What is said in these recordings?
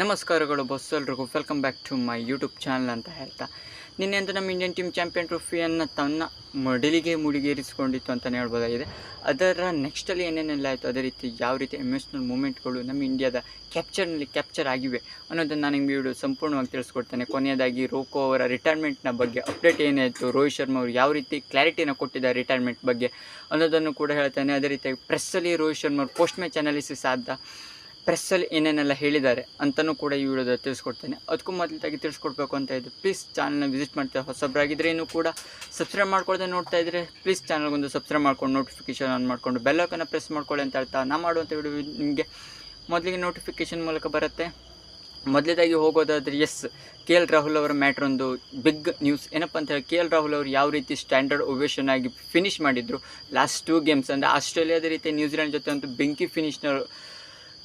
ನಮಸ್ಕಾರಗಳು ಬಸ್ ಎಲ್ರಿಗೂ. Welcome back to my YouTube channel ಅಂತ ಹೇಳ್ತಾ. ನಿನ್ನೆ ಅಂತೂ ನಮ್ಮ ಇಂಡಿಯನ್ ಟೀಮ್ ಚಾಂಪಿಯನ್ ಟ್ರೋಫಿಯನ್ನು ತನ್ನ ಮಡಿಲಿಗೆ ಮುಡಿಗೇರಿಸಿಕೊಂಡಿತ್ತು ಅಂತಲೇ ಹೇಳ್ಬೋದಾಗಿದೆ. ಅದರ ನೆಕ್ಸ್ಟಲ್ಲಿ ಏನೇನೆಲ್ಲ ಆಯಿತು, ಅದೇ ರೀತಿ ಯಾವ ರೀತಿ ಎಮೋಷ್ನಲ್ ಮೂಮೆಂಟ್ಗಳು ನಮ್ಮ ಇಂಡಿಯಾದ ಕ್ಯಾಪ್ಚರ್ನಲ್ಲಿ ಕ್ಯಾಪ್ಚರ್ ಆಗಿವೆ ಅನ್ನೋದನ್ನು ನಾನು ನಿಮಗೆ ವಿಡಿಯೋ ಸಂಪೂರ್ಣವಾಗಿ ತಿಳಿಸ್ಕೊಡ್ತೇನೆ. ಕೊನೆಯದಾಗಿ ರೋಕೋ ಅವರ ರಿಟೈರ್ಮೆಂಟ್ನ ಬಗ್ಗೆ ಅಪ್ಡೇಟ್ ಏನಾಯಿತು, ರೋಹಿತ್ ಶರ್ಮಾ ಅವರು ಯಾವ ರೀತಿ ಕ್ಲಾರಿಟಿನ ಕೊಟ್ಟಿದ್ದಾರೆ ರಿಟೈರ್ಮೆಂಟ್ ಬಗ್ಗೆ ಅನ್ನೋದನ್ನು ಕೂಡ ಹೇಳ್ತೇನೆ. ಅದೇ ರೀತಿಯಾಗಿ ಪ್ರೆಸ್ಸಲ್ಲಿ ರೋಹಿತ್ ಶರ್ಮಾ ಅವರು ಪೋಸ್ಟ್ ಮ್ಯಾಚ್ ಅನಾಲಿಸಿಸ್ ಆದ ಪ್ರೆಸ್ಸಲ್ಲಿ ಏನೇನೆಲ್ಲ ಹೇಳಿದ್ದಾರೆ ಅಂತಲೂ ಕೂಡ ಈ ವಿಡಿಯೋದಲ್ಲಿ ತಿಳಿಸ್ಕೊಡ್ತೇನೆ. ಅದಕ್ಕೂ ಮೊದಲಾಗಿ ತಿಳಿಸ್ಕೊಡ್ಬೇಕು ಅಂತ ಇದ್ದು ಪ್ಲೀಸ್ ಚಾನಲ್ನ ವಿಸಿಟ್ ಮಾಡ್ತಾ ಹೊಸಬ್ರಾಗಿದ್ದರೆ ಇನ್ನೂ ಕೂಡ ಸಬ್ಸ್ಕ್ರೈಬ್ ಮಾಡ್ಕೊಳ್ದೆ ನೋಡ್ತಾ ಇದ್ದರೆ ಪ್ಲೀಸ್ ಚಾನಲ್ಗೊಂದು ಸಬ್ಸ್ಕ್ರೈಬ್ ಮಾಡ್ಕೊಂಡು ನೋಟಿಫಿಕೇಷನ್ ಆನ್ ಮಾಡಿಕೊಂಡು ಬೆಲ್ಲಕನ್ನು ಪ್ರೆಸ್ ಮಾಡ್ಕೊಳ್ಳಿ ಅಂತ ಹೇಳ್ತಾ ನಾ ಮಾಡುವಂಥ ವಿಡಿಯೋ ನಿಮಗೆ ಮೊದಲಿಗೆ ನೋಟಿಫಿಕೇಷನ್ ಮೂಲಕ ಬರುತ್ತೆ. ಮೊದಲೇದಾಗಿ ಹೋಗೋದಾದರೆ ಎಸ್ ಕೆ ಎಲ್ ರಾಹುಲ್ ಅವರ ಮ್ಯಾಟ್ರ್ ಒಂದು ಬಿಗ್ ನ್ಯೂಸ್ ಏನಪ್ಪ ಅಂತ ಹೇಳಿ ಕೆ ಎಲ್ ರಾಹುಲ್ ಅವರು ಯಾವ ರೀತಿ ಸ್ಟ್ಯಾಂಡರ್ಡ್ ಓವೇಷನ್ ಆಗಿ ಫಿನಿಷ್ ಮಾಡಿದ್ರು? ಲಾಸ್ಟ್ ಟೂ ಗೇಮ್ಸ್ ಅಂದರೆ ಆಸ್ಟ್ರೇಲಿಯಾದ ರೀತಿ ನ್ಯೂಜಿಲೆಂಡ್ ಜೊತೆ ಒಂದು ಬೆಂಕಿ ಫಿನಿಶ್ನ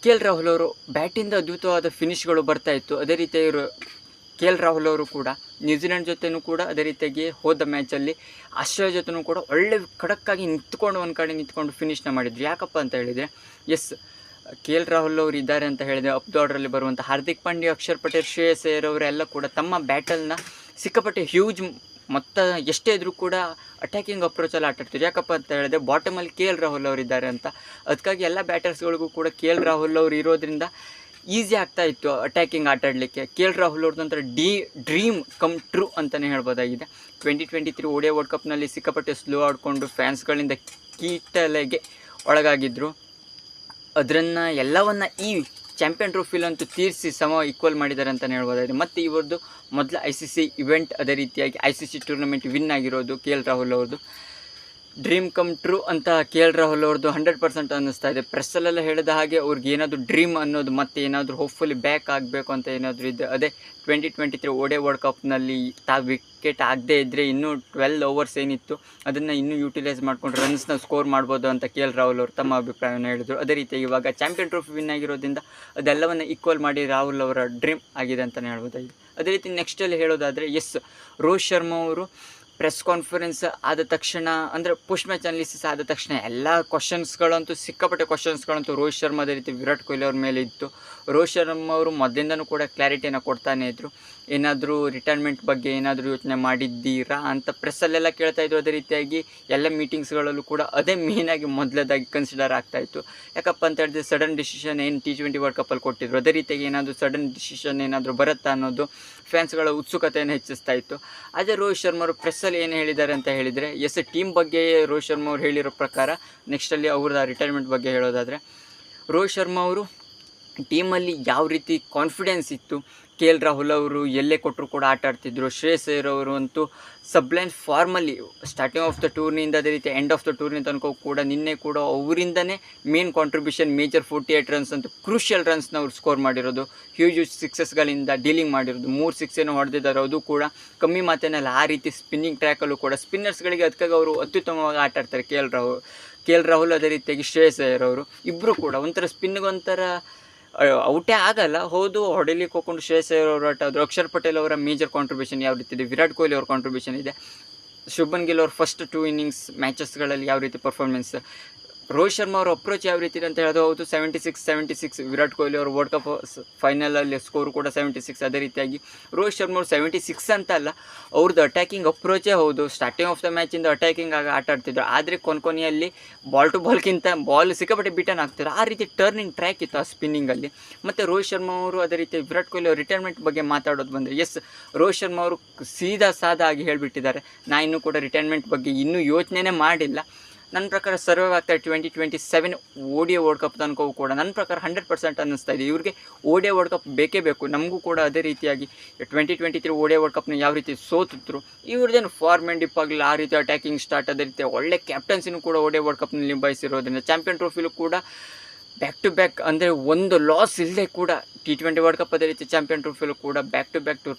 ಕೆ ಎಲ್ ರಾಹುಲ್ ಅವರು ಬ್ಯಾಟಿಂದ ಅದ್ಭುತವಾದ ಫಿನಿಶ್ಗಳು ಬರ್ತಾ ಇತ್ತು. ಅದೇ ಇವರು ಕೆ ಎಲ್ ರಾಹುಲ್ ಅವರು ಕೂಡ, ನ್ಯೂಜಿಲೆಂಡ್ ಜೊತೆನೂ ಕೂಡ ಅದೇ ರೀತಿಯಾಗಿ ಹೋದ ಮ್ಯಾಚಲ್ಲಿ ಆಸ್ಟ್ರೇಲಿಯಾ ಜೊತೆನೂ ಕೂಡ ಒಳ್ಳೆ ಖಡಕ್ಕಾಗಿ ನಿಂತ್ಕೊಂಡು ಒಂದು ಕಡೆ ನಿಂತ್ಕೊಂಡು ಫಿನಿಶ್ನ ಮಾಡಿದ್ರು. ಯಾಕಪ್ಪ ಅಂತ ಹೇಳಿದರೆ ಎಸ್ ಕೆ ಎಲ್ ರಾಹುಲ್ ಅವರು ಇದ್ದಾರೆ ಅಂತ ಹೇಳಿದರೆ ಅಪ್ ಆರ್ಡ್ರಲ್ಲಿ ಬರುವಂಥ ಹಾರ್ದಿಕ್ ಪಾಂಡ್ಯ, ಅಕ್ಷರ್ ಪಟೇಲ್, ಶ್ರೇಯಸ್ ಅಯ್ಯರ್ ಅವರೆಲ್ಲ ಕೂಡ ತಮ್ಮ ಬ್ಯಾಟಲ್ನ ಸಿಕ್ಕಾಪಟ್ಟೆ ಹ್ಯೂಜ್ ಮೊತ್ತ ಎಷ್ಟೇ ಇದ್ರೂ ಕೂಡ ಅಟ್ಯಾಕಿಂಗ್ ಅಪ್ರೋಚಲ್ಲಿ ಆಟ ಯಾಕಪ್ಪ ಅಂತ ಹೇಳಿದ್ರೆ ಬಾಟಮಲ್ಲಿ ಕೆ ಎಲ್ ರಾಹುಲ್ ಅವರು ಇದ್ದಾರೆ ಅಂತ. ಅದಕ್ಕಾಗಿ ಎಲ್ಲ ಬ್ಯಾಟರ್ಸ್ಗಳಿಗೂ ಕೂಡ ಕೆ ಎಲ್ ರಾಹುಲ್ ಅವರು ಇರೋದ್ರಿಂದ ಈಸಿ ಆಗ್ತಾ ಇತ್ತು ಅಟ್ಯಾಕಿಂಗ್ ಆಟ ಆಡಲಿಕ್ಕೆ. ಕೆ ಎಲ್ ರಾಹುಲ್ ಅವ್ರದ್ದು ಒಂಥರ ಡಿ ಡ್ರೀಮ್ ಕಮ್ ಟ್ರೂ ಅಂತಲೇ ಹೇಳ್ಬೋದಾಗಿದೆ. Twenty twenty three ODI world ಕಪ್ನಲ್ಲಿ ಸಿಕ್ಕಾಪಟ್ಟೆ ಸ್ಲೋ ಆಡಿಕೊಂಡು ಫ್ಯಾನ್ಸ್ಗಳಿಂದ ಕೀಟಲೆಗೆ ಒಳಗಾಗಿದ್ದರು ಅದನ್ನು ಎಲ್ಲವನ್ನ ಈ ಚಾಂಪಿಯನ್ ಟ್ರೋಫಿಲಂತೂ ತೀರಿಸಿ ಸಮ ಈಕ್ವಲ್ ಮಾಡಿದ್ದಾರೆ ಅಂತಲೇ ಹೇಳ್ಬೋದಾಗಿದೆ ಮತ್ತು ಇವ್ರದ್ದು ಮೊದಲ ಐ ಸಿ ಸಿ ಇವೆಂಟ್ ಅದೇ ರೀತಿಯಾಗಿ I C C tournament win ಆಗಿರೋದು ಕೆ ಎಲ್ ರಾಹುಲ್ ಅವ್ರದ್ದು. ಡ್ರೀಮ್ ಕಮ್ ಟ್ರೂ ಅಂತ ಕೆ ಎಲ್ ರಾಹುಲ್ ಅವ್ರದ್ದು ಹಂಡ್ರೆಡ್ ಪರ್ಸೆಂಟ್ ಅನ್ನಿಸ್ತಾ ಇದೆ. ಪ್ರೆಸ್ಸಲ್ಲೆಲ್ಲ ಹೇಳಿದ ಹಾಗೆ ಅವ್ರಿಗೆ ಏನಾದರೂ ಡ್ರೀಮ್ ಅನ್ನೋದು ಮತ್ತೆ ಏನಾದರೂ ಹೋಪ್ಫುಲಿ ಬ್ಯಾಕ್ ಆಗಬೇಕು ಅಂತ ಏನಾದರೂ ಇದೆ ಅದೇ twenty twenty three ODI world ಕಪ್ನಲ್ಲಿ ತಾ ವಿಕೆಟ್ ಆಗದೇ ಇದ್ದರೆ ಇನ್ನೂ ಟ್ವೆಲ್ ಓವರ್ಸ್ ಏನಿತ್ತು, ಅದನ್ನು ಇನ್ನೂ ಯೂಟಿಲೈಸ್ ಮಾಡ್ಕೊಂಡು ರನ್ಸ್ನ ಸ್ಕೋರ್ ಮಾಡ್ಬೋದು ಅಂತ ಕೆ ಎಲ್ ರಾಹುಲ್ ಅವರು ತಮ್ಮ ಅಭಿಪ್ರಾಯವನ್ನು ಹೇಳಿದರು. ಅದೇ ರೀತಿ ಇವಾಗ ಚಾಂಪಿಯನ್ ಟ್ರೋಫಿ ವಿನ್ ಆಗಿರೋದ್ರಿಂದ ಅದೆಲ್ಲವನ್ನು ಈಕ್ವಲ್ ಮಾಡಿ ರಾಹುಲ್ ಅವರ ಡ್ರೀಮ್ ಆಗಿದೆ ಅಂತಲೇ ಹೇಳ್ಬೋದಾಗಿದೆ. ಅದೇ ರೀತಿ ನೆಕ್ಸ್ಟಲ್ಲಿ ಹೇಳೋದಾದರೆ ಎಸ್ ರೋಹಿತ್ ಶರ್ಮಾ ಅವರು ಪ್ರೆಸ್ ಕಾನ್ಫರೆನ್ಸ್ ಆದ ತಕ್ಷಣ, ಅಂದರೆ ಪುಷ್ ಮ್ಯಾಚ್ ಅನಾಲಿಸಿಸ್ ಆದ ತಕ್ಷಣ ಎಲ್ಲ ಕ್ವಶನ್ಸ್ಗಳಂತೂ ಸಿಕ್ಕಾಪಟ್ಟೆ ಕ್ವಶನ್ಸ್ಗಳಂತೂ ರೋಹಿತ್ ಶರ್ಮಾ ಅದೇ ರೀತಿ ವಿರಾಟ್ ಕೊಹ್ಲಿ ಅವ್ರ ಮೇಲೆ ಇತ್ತು. ರೋಹಿತ್ ಶರ್ಮಾ ಅವರು ಮೊದಲಿಂದನೂ ಕೂಡ ಕ್ಲಾರಿಟಿಯನ್ನು ಕೊಡ್ತಾನೆ ಇದ್ದರು ಏನಾದರೂ ರಿಟೈರ್ಮೆಂಟ್ ಬಗ್ಗೆ ಏನಾದರೂ ಯೋಚನೆ ಮಾಡಿದ್ದೀರಾ ಅಂತ ಪ್ರೆಸ್ಸಲ್ಲೆಲ್ಲ ಕೇಳ್ತಾ ಇದ್ರು ಅದೇ ರೀತಿಯಾಗಿ. ಎಲ್ಲ ಮೀಟಿಂಗ್ಸ್ಗಳಲ್ಲೂ ಕೂಡ ಅದೇ ಮೇಯ್ನಾಗಿ ಮೊದಲದಾಗಿ ಕನ್ಸಿಡರ್ ಆಗ್ತಾ ಇತ್ತು. ಯಾಕಪ್ಪ ಅಂತ ಹೇಳಿದ್ರೆ ಸಡನ್ ಡಿಸಿಷನ್ ಏನು ಟಿ ಟ್ವೆಂಟಿ ವರ್ಲ್ಡ್ ಕಪ್ಪಲ್ಲಿ ಕೊಟ್ಟಿದ್ರು? ಅದೇ ರೀತಿಯಾಗಿ ಏನಾದರೂ ಸಡನ್ ಡಿಸಿಷನ್ ಏನಾದರೂ ಬರುತ್ತಾ ಅನ್ನೋದು ಫ್ಯಾನ್ಸ್ಗಳ ಉತ್ಸುಕತೆಯನ್ನು ಹೆಚ್ಚಿಸ್ತಾ ಇತ್ತು. ಅದೇ ರೋಹಿತ್ ಶರ್ಮಾ ಅವರು ಪ್ರೆಸ್ಸಲ್ಲಿ ಏನು ಹೇಳಿದ್ದಾರೆ ಅಂತ ಹೇಳಿದರೆ ಎಸ್ ಟೀಮ್ ಬಗ್ಗೆ ರೋಹಿತ್ ಶರ್ಮಾ ಅವರು ಹೇಳಿರೋ ಪ್ರಕಾರ ನೆಕ್ಸ್ಟಲ್ಲಿ ಅವ್ರದ್ದು ರಿಟೈರ್ಮೆಂಟ್ ಬಗ್ಗೆ ಹೇಳೋದಾದರೆ, ರೋಹಿತ್ ಶರ್ಮಾ ಅವರು ಟೀಮಲ್ಲಿ ಯಾವ ರೀತಿ ಕಾನ್ಫಿಡೆನ್ಸ್ ಇತ್ತು? ಕೆ ಎಲ್ ರಾಹುಲ್ ಅವರು ಎಲ್ಲೇ ಕೊಟ್ಟರು ಕೂಡ ಆಟ ಆಡ್ತಿದ್ರು. ಶ್ರೇಯಸ್ ಅಯ್ಯರ್ ಅವರು ಅಂತೂ ಸಬ್ಲೈನ್ ಫಾರ್ಮಲ್ಲಿ ಸ್ಟಾರ್ಟಿಂಗ್ ಆಫ್ ದ ಟೂರ್ನಿಂದ ಅದೇ ರೀತಿ ಎಂಡ್ ಆಫ್ ದ ಟೂರ್ನಿ ತನಕ ಕೂಡ ನಿನ್ನೆ ಕೂಡ ಅವರಿಂದನೇ main contribution major forty eight runs ಅಂತ ಕ್ರೂಷಿಯಲ್ ರನ್ಸ್ನ ಅವ್ರು ಸ್ಕೋರ್ ಮಾಡಿರೋದು. ಹ್ಯೂಜ್ ಹ್ಯೂಜ್ ಸಿಕ್ಸಸ್ಗಳಿಂದ ಡೀಲಿಂಗ್ ಮಾಡಿರೋದು. ಮೂರು ಸಿಕ್ಸೇನು ಹೊಡೆದಿದ್ದಾರೆ, ಅದು ಕೂಡ ಕಮ್ಮಿ ಮಾತಿನಲ್ಲಿ ಆ ರೀತಿ ಸ್ಪಿನ್ನಿಂಗ್ ಟ್ರ್ಯಾಕಲ್ಲೂ ಕೂಡ ಸ್ಪಿನ್ನರ್ಸ್ಗಳಿಗೆ ಅದಕ್ಕಾಗಿ ಅವರು ಅತ್ಯುತ್ತಮವಾಗಿ ಆಟ ಆಡ್ತಾರೆ K L Rahul. K L Rahul ಅದೇ ರೀತಿಯಾಗಿ ಶ್ರೇಯಸ್ ಅಯ್ಯರ್ ಅವರು. ಇಬ್ಬರು ಕೂಡ ಒಂಥರ ಸ್ಪಿನ್ಗೊಂಥರ ಔಟೇ ಆಗಲ್ಲ. ಹೌದು ಹೊಡಿಲಿಕ್ಕೆ ಹೋಗ್ಕೊಂಡು ಶ್ರೇಯಸ್ ಆಟ ಆದರು ಅಕ್ಷರ್ ಪಟೇಲ್ ಅವರ ಮೇಜರ್ ಕಾಂಟ್ರಿಬ್ಯೂಷನ್ ಯಾವ ರೀತಿ ಇದೆ? ವಿರಾಟ್ ಕೊಹ್ಲಿ ಅವ್ರ ಕಾಂಟ್ರಿಬ್ಯೂಷನ್ ಇದೆ. ಶುಭನ್ ಗಿಲ್ ಅವ್ರ ಫಸ್ಟ್ ಟೂ ಇನ್ನಿಂಗ್ಸ್ ಮ್ಯಾಚಸ್ಗಳಲ್ಲಿ ಯಾವ ರೀತಿ ಪರ್ಫಾರ್ಮೆನ್ಸ್ ರೋಹಿತ್ ಶರ್ಮಾ ಅವ್ರ ಅಪ್ರೋಚ್ ಯಾವ ರೀತಿ ಅಂತ ಹೇಳೋದು? ಹೌದು seventy six seventy six Virat Kohli ಅವರು ವರ್ಲ್ಡ್ ಕಪ್ ಫೈನಲಲ್ಲಿ ಸ್ಕೋರ್ ಕೂಡ ಸೆವೆಂಟಿ ಸಿಕ್ಸ್ ಅದೇ ರೀತಿಯಾಗಿ. ರೋಹಿತ್ ಶರ್ಮಾ ಅವರು ಸೆವೆಂಟಿ ಸಿಕ್ಸ್ ಅಂತ ಅಲ್ಲ ಅವ್ರದ್ದು ಅಟ್ಯಾಕಿಂಗ್ ಅಪ್ರೋಚೇ ಹೌದು. ಸ್ಟಾರ್ಟಿಂಗ್ ಆಫ್ ದ ಮ್ಯಾಚಿಂದ ಅಟ್ಯಾಕಿಂಗ್ ಆಗಿ ಆಟ ಆಡ್ತಿದ್ರು. ಆದರೆ ಕೊನೆಯಲ್ಲಿ ಬಾಲ್ ಟು ಬಾಲ್ಗಿಂತ ಬಾಲ್ ಸಿಕ್ಕಾಪಟ್ಟೆ ಬಿಟನ್ ಆಗ್ತಿದ್ರು. ಆ ರೀತಿ ಟರ್ನಿಂಗ್ ಟ್ರ್ಯಾಕ್ ಇತ್ತು ಆ ಸ್ಪಿನ್ನಿಂಗಲ್ಲಿ ಮತ್ತು ರೋಹಿತ್ ಶರ್ಮಾ ಅವರು ಅದೇ ರೀತಿ ವಿರಾಟ್ ಕೊಹ್ಲಿ ಅವ್ರ ರಿಟೈರ್ಮೆಂಟ್ ಬಗ್ಗೆ ಮಾತಾಡೋದು ಬಂದರೆ ಎಸ್ ರೋಹಿತ್ ಶರ್ಮಾ ಅವರು ಸೀದಾ ಸಾದಾ ಆಗಿ ಹೇಳಿಬಿಟ್ಟಿದ್ದಾರೆ. ನಾ ಇನ್ನೂ ಕೂಡ ರಿಟೈರ್ಮೆಂಟ್ ಬಗ್ಗೆ ಇನ್ನೂ ಯೋಚನೆನೇ ಮಾಡಿಲ್ಲ. ನನ್ನ ಪ್ರಕಾರ ಸರ್ವೈವ್ ಆಗ್ತಾರೆ twenty twenty seven ODI world cup ತನಕವೂ ಕೂಡ ನನ್ನ ಪ್ರಕಾರ ಹಂಡ್ರೆಡ್ ಪರ್ಸೆಂಟ್ ಅನ್ನಿಸ್ತಾ ಇದೆ. ಇವ್ರಿಗೆ ಓಡಿಯೋ ವರ್ಲ್ಡ್ ಕಪ್ ಬೇಕೇ ಬೇಕು. ನಮಗೂ ಕೂಡ ಅದೇ ರೀತಿಯಾಗಿ twenty twenty three ODI world ಕಪ್ನ ಯಾವ ರೀತಿ ಸೋತಿದ್ರು, ಇವ್ರದ್ದೇನು ಫಾರ್ಮ್ ಆ್ಯಂಡ್ ಡಿಪ್ ಆ ರೀತಿ ಅಟ್ಯಾಕಿಂಗ್ ಸ್ಟಾರ್ಟ್ ಅದೇ ರೀತಿ ಒಳ್ಳೆ ಕ್ಯಾಪ್ಟನ್ಸಿನೂ ಕೂಡ ಓಡಿಯೋ ವರ್ಲ್ಡ್ ಕಪ್ನಲ್ಲಿ ನಿಭಾಯಿಸಿರೋದ್ರಿಂದ ಚಾಂಪಿಯನ್ ಟ್ರೋಫಿಲೂ ಕೂಡ ಬ್ಯಾಕ್ ಟು ಬ್ಯಾಕ್ ಅಂದರೆ ಒಂದು ಲಾಸ್ ಇಲ್ಲದೆ ಕೂಡ ಟಿ ಟ್ವೆಂಟಿ ವರ್ಲ್ಡ್ ಕಪ್ ಅದೇ ರೀತಿ ಚಾಂಪಿಯನ್ ಟ್ರೋಫಿಲೂ ಕೂಡ ಬ್ಯಾಕ್ ಟು ಬ್ಯಾಕ್ ಟು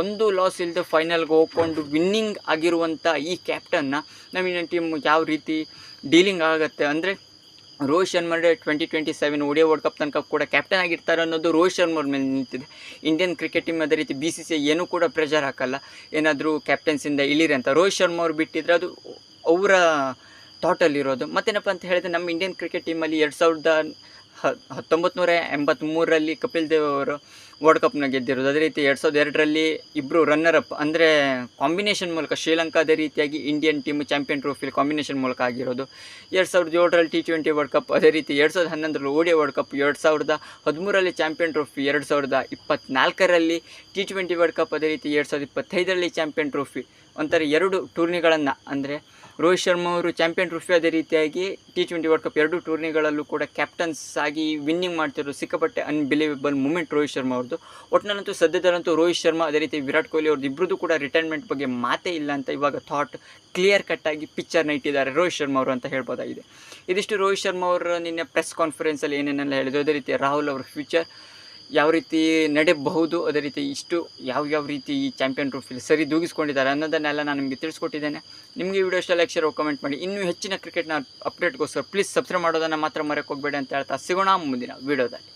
ಒಂದು ಲಾಸ್ ಇಲ್ಲದೆ ಫೈನಲ್ಗೆ ಹೋಗ್ಕೊಂಡು ವಿನ್ನಿಂಗ್ ಆಗಿರುವಂಥ ಈ ಕ್ಯಾಪ್ಟನ್ನ ನಮ್ಮ ಇಂಡಿಯನ್ ಟೀಮ್ ಯಾವ ರೀತಿ ಡೀಲಿಂಗ್ ಆಗುತ್ತೆ? ಅಂದರೆ Rohit Sharma twenty twenty seven ODI world cup ತನಕ ಕೂಡ ಕ್ಯಾಪ್ಟನ್ ಆಗಿರ್ತಾರೆ ಅನ್ನೋದು ರೋಹಿತ್ ಶರ್ಮಾ ಅವ್ರ ಮೇಲೆ ನಿಂತಿದೆ. ಇಂಡಿಯನ್ ಕ್ರಿಕೆಟ್ ಟೀಮ್ ಅದೇ ರೀತಿ ಬಿ ಸಿ ಸಿ ಏನೂ ಕೂಡ ಪ್ರೆಷರ್ ಹಾಕಲ್ಲ. ಏನಾದರೂ ಕ್ಯಾಪ್ಟನ್ಸಿಂದ ಇಳಿರಿ ಅಂತ. ರೋಹಿತ್ ಶರ್ಮಾ ಅವ್ರು ಬಿಟ್ಟಿದ್ರೆ ಅದು ಅವರ ಥಾಟಲ್ಲಿರೋದು ಮತ್ತೇನಪ್ಪ ಅಂತ ಹೇಳಿದ್ರೆ ನಮ್ಮ ಇಂಡಿಯನ್ ಕ್ರಿಕೆಟ್ ಟೀಮಲ್ಲಿ ಎರಡು ಸಾವಿರದ ಹತ್ತೊಂಬತ್ತು ನೂರ ಎಂಬತ್ತ್ಮೂರರಲ್ಲಿ ಕಪಿಲ್ ದೇವ್ ಅವರು ವರ್ಲ್ಡ್ ಕಪ್ನ ಗೆದ್ದಿರೋದು. ಅದೇ ರೀತಿ ಎರಡು ಸಾವಿರದ ಎರಡರಲ್ಲಿ ಇಬ್ಬರು ರನ್ನರ್ ಅಪ್ ಅಂದರೆ ಕಾಂಬಿನೇಷನ್ ಮೂಲಕ ಶ್ರೀಲಂಕಾ ಅದೇ ರೀತಿಯಾಗಿ ಇಂಡಿಯನ್ ಟೀಮ್ ಚಾಂಪಿಯನ್ ಟ್ರೋಫಿಲಿ ಕಾಂಬಿನೇಷನ್ ಮೂಲಕ ಆಗಿರೋದು. ಎರಡು ಸಾವಿರದ ಏಳರಲ್ಲಿ ಟಿ ಟ್ವೆಂಟಿ ವರ್ಲ್ಡ್ ಕಪ್ ಅದೇ ರೀತಿ ಎರಡು ಸಾವಿರದ ಹನ್ನೊಂದರಲ್ಲಿ ಓಡಿಯ ವರ್ಲ್ಡ್ ಕಪ್ ಎರಡು ಸಾವಿರದ ಹದಿಮೂರರಲ್ಲಿ ಚಾಂಪಿಯನ್ ಟ್ರೋಫಿ ಎರಡು ಸಾವಿರದ ಇಪ್ಪತ್ತ್ನಾಲ್ಕರಲ್ಲಿ ಟಿ ಟ್ವೆಂಟಿ ವರ್ಲ್ಡ್ ಕಪ್ ಅದೇ ರೀತಿ ಎರಡು ಸಾವಿರದ ಇಪ್ಪತ್ತೈದರಲ್ಲಿ ಚಾಂಪಿಯನ್ ಟ್ರೋಫಿ ಒಂಥರ ಎರಡು ಟೂರ್ನಿಗಳನ್ನು, ಅಂದರೆ ರೋಹಿತ್ ಶರ್ಮಾ ಅವರು ಚಾಂಪಿಯನ್ ಟ್ರೋಫಿ ಅದೇ ರೀತಿಯಾಗಿ ಟಿ ಟ್ವೆಂಟಿ ವರ್ಲ್ಡ್ ಕಪ್ ಎರಡು ಟೂರ್ನಿಗಳಲ್ಲೂ ಕೂಡ ಕ್ಯಾಪ್ಟನ್ಸ್ ಆಗಿ ವಿನ್ನಿಂಗ್ ಮಾಡ್ತಿರೋ ಸಿಕ್ಕಾಪಟ್ಟೆ ಅನ್ಬಿಲೀವೇಬಲ್ ಮೂಮೆಂಟ್ ರೋಹಿತ್ ಶರ್ಮಾ ಅವ್ರದ್ದು ಒಟ್ಟಿನಲ್ಲಂತೂ ಸದ್ಯದಲ್ಲಂತೂ ರೋಹಿತ್ ಶರ್ಮಾ ಅದೇ ರೀತಿ ವಿರಾಟ್ ಕೊಹ್ಲಿ ಅವ್ರದ್ದು ಇಬ್ಬರದ್ದು ಕೂಡ ರಿಟೈರ್ಮೆಂಟ್ ಬಗ್ಗೆ ಮಾತೇ ಇಲ್ಲ ಅಂತ ಇವಾಗ ಥಾಟ್ ಕ್ಲಿಯರ್ ಕಟ್ಟಾಗಿ ಪಿಕ್ಚರ್ನ ಇಟ್ಟಿದ್ದಾರೆ ರೋಹಿತ್ ಶರ್ಮಾ ಅವರು ಅಂತ ಹೇಳ್ಬೋದಾಗಿದೆ. ಇದಿಷ್ಟು ರೋಹಿತ್ ಶರ್ಮಾ ಅವರು ನಿನ್ನೆ ಪ್ರೆಸ್ ಕಾನ್ಫರೆನ್ಸಲ್ಲಿ ಏನೇನೆಲ್ಲ ಹೇಳಿದ್ರು, ಅದೇ ರೀತಿ ರಾಹುಲ್ ಅವರ ಫ್ಯೂಚರ್ ಯಾವ ರೀತಿ ನಡೆಯಬಹುದು ಅದೇ ರೀತಿ ಇಷ್ಟು ಯಾವ ಯಾವ ರೀತಿ ಈ ಚಾಂಪಿಯನ್ ಟ್ರೋಫಿಲಿ ಸರಿ ದೂಗಿಸ್ಕೊಂಡಿದ್ದಾರೆ ಅನ್ನೋದನ್ನೆಲ್ಲ ನಾನು ನಿಮಗೆ ತಿಳಿಸ್ಕೊಟ್ಟಿದ್ದೇನೆ. ನಿಮಗೆ ವಿಡಿಯೋ ಇಷ್ಟ ಲೈಕ್ ಶೇರ್ ಕಮೆಂಟ್ ಮಾಡಿ. ಇನ್ನೂ ಹೆಚ್ಚಿನ ಕ್ರಿಕೆಟ್ನ ಅಪ್ಡೇಟ್ಗೋಸ್ಕರ ಪ್ಲೀಸ್ ಸಬ್ಸ್ಕ್ರೈಬ್ ಮಾಡೋದನ್ನು ಮಾತ್ರ ಮರೆಯೋಕೆ ಹೋಗಬೇಡಿ ಅಂತ ಹೇಳ್ತಾ ಸಿಗೋಣ ಮುಂದಿನ ವಿಡಿಯೋದಲ್ಲಿ